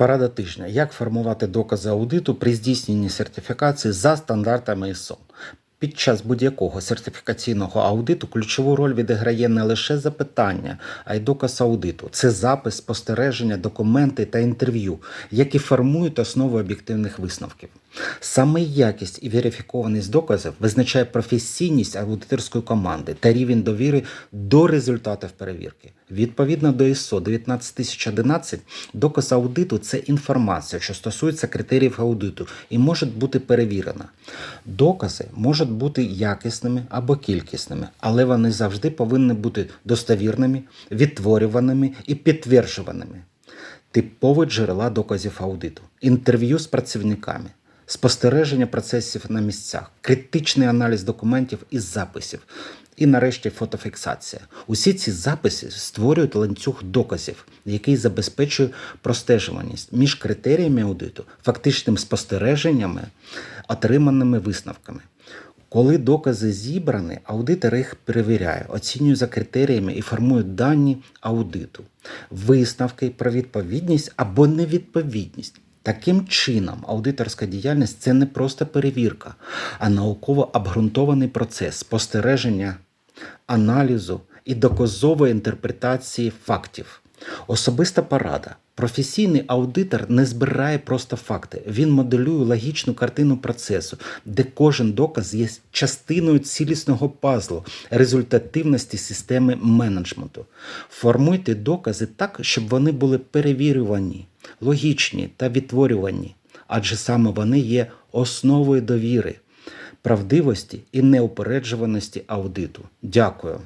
Порада тижня. Як формувати докази аудиту при здійсненні сертифікації за стандартами ISO? Під час будь-якого сертифікаційного аудиту ключову роль відіграє не лише запитання, а й доказ аудиту. Це запис, спостереження, документи та інтерв'ю, які формують основу об'єктивних висновків. Саме якість і верифікованість доказів визначає професійність аудиторської команди та рівень довіри до результатів перевірки. Відповідно до ISO 19011, доказ аудиту це інформація, що стосується критеріїв аудиту і може бути перевірена. Докази можуть бути якісними або кількісними, але вони завжди повинні бути достовірними, відтворюваними і підтверджуваними. Типові джерела доказів аудиту, інтерв'ю з працівниками, спостереження процесів на місцях, критичний аналіз документів і записів. І нарешті фотофіксація. Усі ці записи створюють ланцюг доказів, який забезпечує простежуваність між критеріями аудиту, фактичним спостереженнями, отриманими висновками. Коли докази зібрані, аудитор їх перевіряє, оцінює за критеріями і формує дані аудиту, висновки про відповідність або невідповідність. Таким чином, аудиторська діяльність це не просто перевірка, а науково обґрунтований процес спостереження, аналізу і доказової інтерпретації фактів. Особиста порада. Професійний аудитор не збирає просто факти. Він моделює логічну картину процесу, де кожен доказ є частиною цілісного пазлу результативності системи менеджменту. Формуйте докази так, щоб вони були перевірювані, логічні та відтворювані, адже саме вони є основою довіри, правдивості і неупереджуваності аудиту. Дякую.